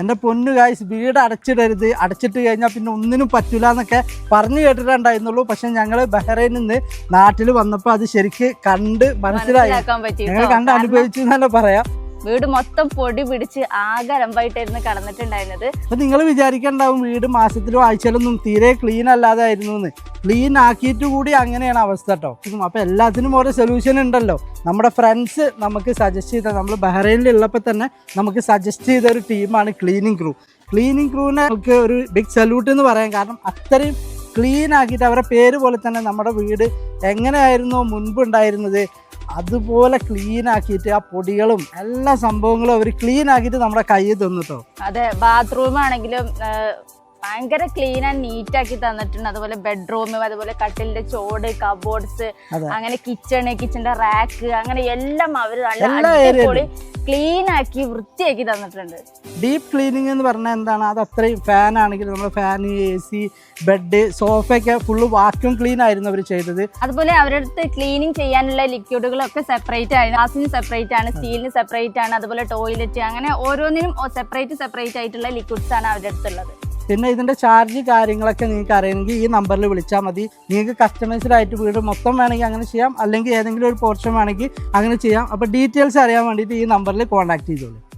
എന്റെ പൊന്നു കാശ് വീട് അടച്ചിടരുത്. അടച്ചിട്ട് കഴിഞ്ഞാൽ പിന്നെ ഒന്നിനും പറ്റില്ല എന്നൊക്കെ പറഞ്ഞു കേട്ടിട്ടുണ്ടായിരുന്നുള്ളൂ. പക്ഷെ ഞങ്ങൾ ബഹ്റൈനിൽ നിന്ന് നാട്ടിൽ വന്നപ്പോൾ അത് ശരിക്ക് കണ്ട് മനസ്സിലായി. ഞങ്ങൾ. കണ്ട് അനുഭവിച്ചു എന്ന് തന്നെ പറയാം. വീട് മൊത്തം പൊടി പിടിച്ച് ആകെ അലമ്പായിട്ടായിരുന്നു കടന്നിട്ടുണ്ടായിരുന്നത്. അപ്പൊ നിങ്ങൾ വിചാരിക്കണ്ടാവും വീട് മാസത്തിലോ ആഴ്ചയിലൊന്നും തീരെ ക്ലീൻ അല്ലാതെ ആയിരുന്നു എന്ന് ക്ലീൻ ആക്കിയിട്ട് കൂടി അങ്ങനെയാണ് അവസ്ഥ കേട്ടോ അപ്പൊ എല്ലാത്തിനും ഓരോ സൊല്യൂഷൻ ഉണ്ടല്ലോ. നമ്മുടെ ഫ്രണ്ട്സ് നമുക്ക് സജസ്റ്റ് ചെയ്ത നമ്മൾ ബഹ്റൈനിൽ ഉള്ളപ്പോൾ തന്നെ നമുക്ക് സജസ്റ്റ് ചെയ്ത ഒരു ടീമാണ് ക്ലീനിങ് ക്രൂ ക്ലീനിങ് ക്രൂവിനെ നമുക്ക് ഒരു ബിഗ് സല്യൂട്ട് എന്ന് പറയാം. കാരണം അത്രയും ക്ലീൻ ആക്കിയിട്ട് അവരുടെ പേര് പോലെ തന്നെ നമ്മുടെ വീട് എങ്ങനെയായിരുന്നു മുൻപ് ഉണ്ടായിരുന്നത്? അതുപോലെ ക്ലീൻ ആക്കിയിട്ട് ആ പൊടികളും എല്ലാ സംഭവങ്ങളും അവർ ക്ലീൻ ആക്കിയിട്ട് നമ്മുടെ കയ്യിൽ തന്നിട്ടോ അതെ ബാത്റൂം ആണെങ്കിലും ഭയങ്കര ക്ലീൻ ആൻഡ് നീറ്റ് ആക്കി തന്നിട്ടുണ്ട്. അതുപോലെ ബെഡ്റൂം അതുപോലെ കട്ടിലിന്റെ ചോട് കബോർഡ്സ്. അങ്ങനെ കിച്ചണ് കിച്ചന്റെ റാക്ക് അങ്ങനെ എല്ലാം അവർ നല്ല അടിപൊളി ക്ലീൻ ആക്കി വൃത്തിയാക്കി തന്നിട്ടുണ്ട്. ഡീപ്പ് ക്ലീനിങ് എന്ന് പറഞ്ഞാൽ എന്താണ്? അത് അത്രയും ഫാൻ ആണെങ്കിൽ നമ്മൾ ഫാൻ എ സി ബെഡ് സോഫയൊക്കെ ഫുള്ള് വാക്യൂം ക്ലീൻ ആയിരുന്നു അവർ ചെയ്തത്. അതുപോലെ അവരുടെ അടുത്ത് ക്ലീനിങ് ചെയ്യാനുള്ള ലിക്വിഡുകളൊക്കെ സെപ്പറേറ്റ് ആണ് ഗ്ലാസിന് സെപ്പറേറ്റ് ആണ് സ്റ്റീലിന് സെപ്പറേറ്റ് ആണ് അതുപോലെ ടോയ്ലറ്റ് അങ്ങനെ ഓരോന്നിനും സെപ്പറേറ്റ് സെപ്പറേറ്റ് ആയിട്ടുള്ള ലിക്വിഡ്സ് ആണ് അവരുടെ അടുത്തുള്ളത് പിന്നെ ഇതിന്റെ ചാർജ് കാര്യങ്ങളൊക്കെ നിങ്ങൾക്ക് അറിയണമെങ്കിൽ ഈ നമ്പറിൽ വിളിച്ചാൽ മതി. നിങ്ങൾക്ക് കസ്റ്റമൈസ്ഡ് ആയിട്ട് വീട് മൊത്തം വേണമെങ്കിൽ അങ്ങനെ ചെയ്യാം. അല്ലെങ്കിൽ ഏതെങ്കിലും ഒരു പോർഷൻ വേണമെങ്കിൽ അങ്ങനെ ചെയ്യാം. അപ്പോൾ ഡീറ്റെയിൽസ് അറിയാൻ വേണ്ടിയിട്ട് ഈ നമ്പറിൽ കോൺടാക്ട് ചെയ്തോളൂ.